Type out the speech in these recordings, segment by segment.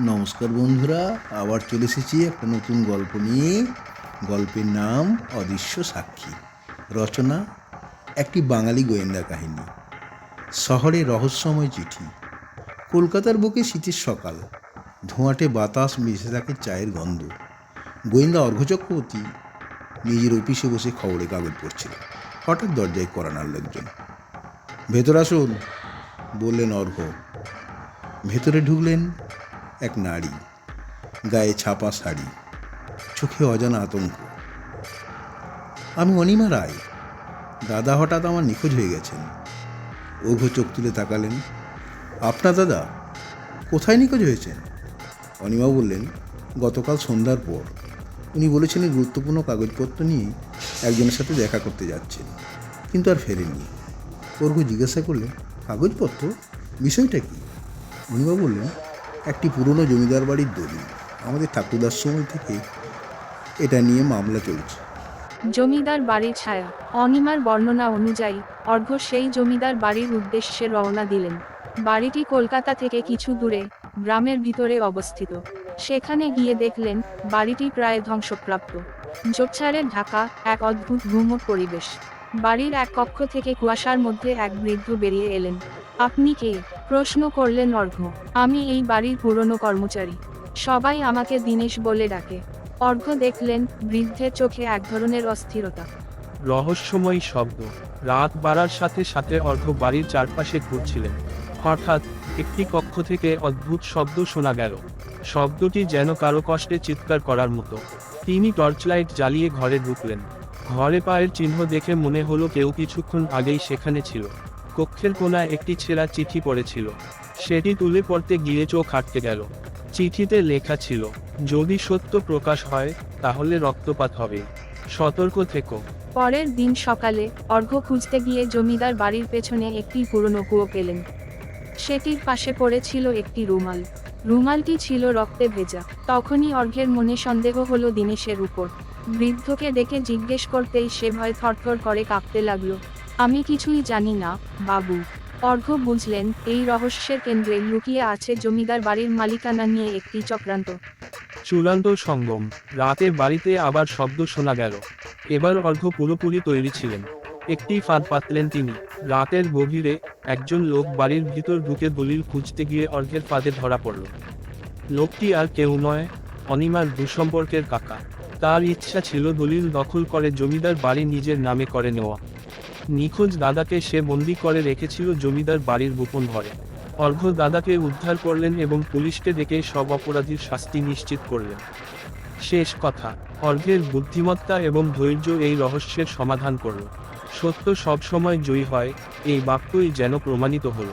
নমস্কার বন্ধুরা, আবার চলে এসেছি একটা নতুন গল্প নিয়ে। গল্পের নাম অদৃশ্য সাক্ষী। রচনা, একটি বাঙালি গোয়েন্দা কাহিনী। শহরে রহস্যময় চিঠি। কলকাতার বুকে শীতের সকাল। ধোঁয়াটে বাতাস মিশে থাকে চায়ের গন্ধ। গোয়েন্দা অর্ঘ চক্রবর্তী নিজের অফিসে বসে খবরে কাগজ পড়ছিল। হঠাৎ দরজায় করানার লোকজন ভেতর আসুন, বললেন অর্ঘ্য। ভেতরে ঢুকলেন এক নারী, গায়ে ছাপা শাড়ি, চোখে অজানা আতঙ্ক। আমি অনিমা রায়, দাদা হঠাৎ আমার নিখোঁজ হয়ে গেছেন। ওঘ চোখ তুলে তাকালেন, আপনার দাদা কোথায় নিখোঁজ হয়েছেন? অনিমা বললেন, গতকাল সন্ধ্যার পর। উনি বলেছিলেন গুরুত্বপূর্ণ কাগজপত্র নিয়ে একজনের সাথে দেখা করতে যাচ্ছেন, কিন্তু আর ফেরেননি। অর্ঘ জিজ্ঞাসা করলেন, কাগজপত্র? বিষয়টা কি? অনিমা বললেন একটি পুরনো জমিদার বাড়ির দলিল। আমাদের ঠাকুরদার সময় থেকে এটা নিয়ে মামলা চলছে। জমিদার বাড়ির ছায়া, অনিমার বর্ণনা অনুযায়ী, অর্ঘ্য সেই জমিদার বাড়ির উদ্দেশ্যে রওনা দিলেন। বাড়িটি কলকাতা থেকে কিছু দূরে, গ্রামের ভিতরে অবস্থিত। সেখানে গিয়ে দেখলেন, বাড়িটি প্রায় ধ্বংসপ্রাপ্ত। ঝোপঝাড়ের ঢাকা, এক অদ্ভুত ঘুমট পরিবেশ। বাড়ির এক কক্ষ থেকে কুয়াশার মধ্যে এক বৃদ্ধ বেরিয়ে এলেন। আপনি কে? প্রশ্ন করলেন অর্ঘ্য, আমি এই বাড়ির পুরনো কর্মচারী। সবাই আমাকে দিনেশ বলে ডাকে। অর্ঘ্য দেখলেন বৃদ্ধের চোখে এক ধরনের অস্থিরতা। রহস্যময়ী শব্দ। রাত বাড়ার সাথে সাথে অর্ধ বাড়ির চারপাশে ঘুরছিলেন। হঠাৎ, একটি কক্ষ থেকে অদ্ভুত শব্দ শোনা গেল। শব্দটি যেন কারও কষ্টে চিৎকার করার মতো। তিনি টর্চলাইট জ্বালিয়ে ঘরে ঢুকলেন। ঘরে পায়ের চিহ্ন দেখে মনে হলো কেউ কিছুক্ষণ আগেই সেখানে ছিল। কক্ষের কোনায় একটি ছেঁড়া চিঠি পড়েছিল। সেটি তুলে পড়তে গিয়ে চোখ আটকে গেল। চিঠিতে লেখা ছিল, যদি সত্য প্রকাশ হয়, তাহলে রক্তপাত হবে। সতর্ক থেকো। পরের দিন সকালে অর্ঘ্য খুঁজতে গিয়ে জমিদার বাড়ির পেছনে একটি পুরনো কুয়ো পেলেন। সেটির পাশে পড়েছিল একটি রুমাল। রুমালটি ছিল রক্তে ভেজা। তখনই অর্ঘ্যের মনে সন্দেহ হলো দিনেশের উপর। বৃদ্ধকে ডেকে জিজ্ঞেস করতেই সে ভয় থরথর করে কাঁপতে লাগল। আমি কিছুই জানি না, বাবু। অর্ঘ্য বুঝলেন, এই রহস্যের কেন্দ্রে লুকিয়ে আছে জমিদার বাড়ির মালিকানা নিয়ে একটি চক্রান্ত। চূড়ান্ত সঙ্গম। রাতে বাড়িতে আবার শব্দ শোনা গেল। এবার অর্ঘ পুরোপুরি তৈরি ছিলেন। একটি ফাঁদ পাতলেন তিনি। রাতের গভীরে একজন লোক বাড়ির ভিতর ঢুকে দলিল খুঁজতে গিয়ে অর্ঘের ফাঁদে ধরা পড়ল। লোকটি আর কেউ নয়, অনিমার দুঃসম্পর্কের কাকা। তার ইচ্ছা ছিল দলিল দখল করে জমিদার বাড়ি নিজের নামে করে নেওয়া। নিখোঁজ দাদাকে সে বন্দি করে রেখেছিল জমিদার বাড়ির গোপন ঘরে। অর্ঘ দাদাকে উদ্ধার করলেন এবং পুলিশকে ডেকে সব অপরাধীর শাস্তি নিশ্চিত করলেন। শেষ কথা অর্ঘের বুদ্ধিমত্তা এবং ধৈর্য এই রহস্যের সমাধান করল। সত্য সবসময় জয়ী হয়, এই বাক্যই যেন প্রমাণিত হল।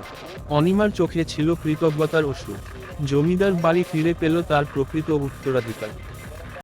অনিমার চোখে ছিল কৃতজ্ঞতার ওষুধ জমিদার বাড়ি ফিরে পেল তার প্রকৃত উত্তরাধিকার।